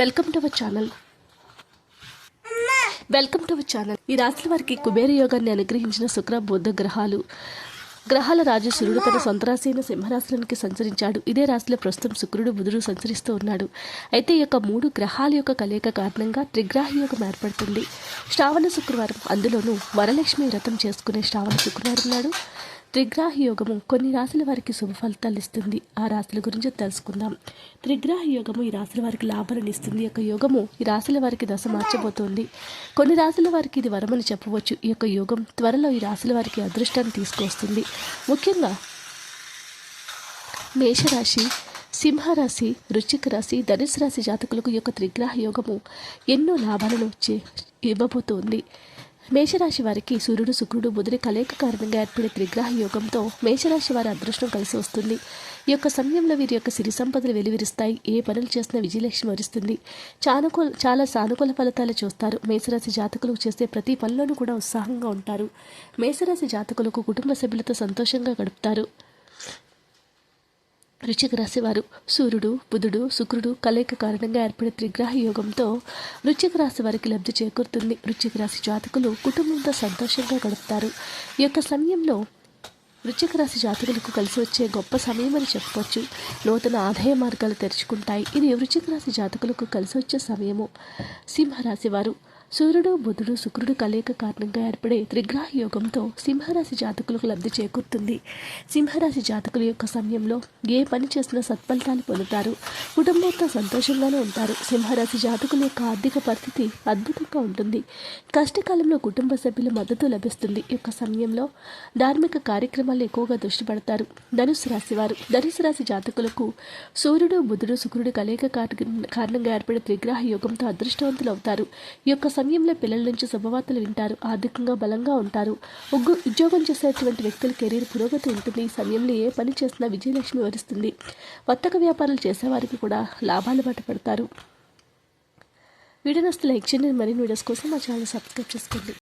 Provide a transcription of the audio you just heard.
Welcome to our channel welcome to our channel ఈ రాశుల వారికి కుబేర యోగాన్ని అనుగ్రహించిన శుక్ర బుద్ధ గ్రహాలు. గ్రహాల రాజు సూర్యుడు తన సొంత రాశి అయిన సింహరాశులకి సంచరించాడు. ఇదే రాశిలో ప్రస్తుతం శుక్రుడు బుధుడు సంచరిస్తూ ఉన్నాడు. అయితే ఈ యొక్క మూడు గ్రహాల యొక్క కలయిక కారణంగా త్రిగ్రాహి యోగం ఏర్పడుతుంది. శ్రావణ శుక్రవారం అందులోనూ వరలక్ష్మి వ్రతం చేసుకునే శ్రావణ శుక్రవారం నాడు త్రిగ్రాహ యోగము కొన్ని రాశుల వారికి శుభ ఫలితాలు ఇస్తుంది. ఆ రాశుల గురించి తెలుసుకుందాం. త్రిగ్రాహ యోగము ఈ రాశుల వారికి లాభాలను ఇస్తుంది. యొక్క యోగము ఈ రాశుల వారికి దశ మార్చబోతోంది. కొన్ని రాశుల వారికి ఇది వరమని చెప్పవచ్చు. ఈ యొక్క యోగం త్వరలో ఈ రాశుల వారికి అదృష్టాన్ని తీసుకొస్తుంది. ముఖ్యంగా మేషరాశి సింహరాశి వృశ్చిక రాశి ధనుసు రాశి జాతకులకు ఈ యొక్క త్రిగ్రహ యోగము ఎన్నో లాభాలను వచ్చే ఇవ్వబోతోంది. మేషరాశి వారికి సూర్యుడు శుక్రుడు బుధుని కలయిక కారణంగా ఏర్పడే త్రిగ్రహ యోగంతో మేషరాశి వారి అదృష్టం కలిసి వస్తుంది. ఈ యొక్క సమయంలో వీరి యొక్క సిరి సంపదలు వెలువరిస్తాయి. ఏ పనులు చేసినా విజయలక్ష్మి వరిస్తుంది. చానుకూల చాలా సానుకూల ఫలితాలు చూస్తారు. మేషరాశి జాతకులకు చేసే ప్రతి పనిలోనూ కూడా ఉత్సాహంగా ఉంటారు. మేషరాశి జాతకులకు కుటుంబ సభ్యులతో సంతోషంగా గడుపుతారు. వృశ్చిక రాశివారు సూర్యుడు బుధుడు శుక్రుడు కలయిక కారణంగా ఏర్పడే త్రిగ్రహ యోగంతో వృశ్చిక రాశి వారికి లబ్ధి చేకూరుతుంది. వృశ్చిక రాశి జాతకులు కుటుంబంతో సంతోషంగా గడుపుతారు. ఈ యొక్క సమయంలో వృశ్చిక రాశి జాతకులకు కలిసి వచ్చే గొప్ప సమయం అని చెప్పవచ్చు నూతన ఆదాయ మార్గాలు తెరుచుకుంటాయి. ఇది వృశ్చిక రాశి జాతకులకు కలిసి వచ్చే సమయము. సింహరాశి వారు సూర్యుడు బుధుడు శుక్రుడు కలయిక కారణంగా ఏర్పడే త్రిగ్రహ యోగంతో సింహరాశి జాతకులకు లబ్ధి చేకూరుతుంది. సింహరాశి జాతకుల యొక్క సమయంలో ఏ పని చేసినా సత్ఫలితాలు పొందుతారు. కుటుంబంతో సంతోషంగానే ఉంటారు. సింహరాశి జాతకుల యొక్క ఆర్థిక పరిస్థితి అద్భుతంగా ఉంటుంది. కష్టకాలంలో కుటుంబ సభ్యుల మద్దతు లభిస్తుంది. ఈ యొక్క సమయంలో ధార్మిక కార్యక్రమాలు ఎక్కువగా దృష్టి పెడతారు. ధనుసు రాశి వారు. ధనుసు రాశి జాతకులకు సూర్యుడు బుధుడు శుక్రుడు కలయిక కారణంగా ఏర్పడే త్రిగ్రహ యోగంతో అదృష్టవంతులు అవుతారు ఈ యొక్క సమయంలో పిల్లల నుంచి శుభవార్తలు వింటారు ఆర్థికంగా బలంగా ఉంటారు. ఉగ్గు ఉద్యోగం చేసేటువంటి వ్యక్తుల కెరీర్ పురోగతి ఉంటుంది. ఈ సమయంలో ఏ పని చేసినా విజయలక్ష్మి వరిస్తుంది. వర్తక వ్యాపారాలు చేసేవారికి కూడా లాభాలు బాట పడతారు. వీడియో నస్తే లైక్ చేయండి. మరిన్ని వీడియోస్ కోసం మా ఛానల్ సబ్స్క్రైబ్ చేసుకోండి.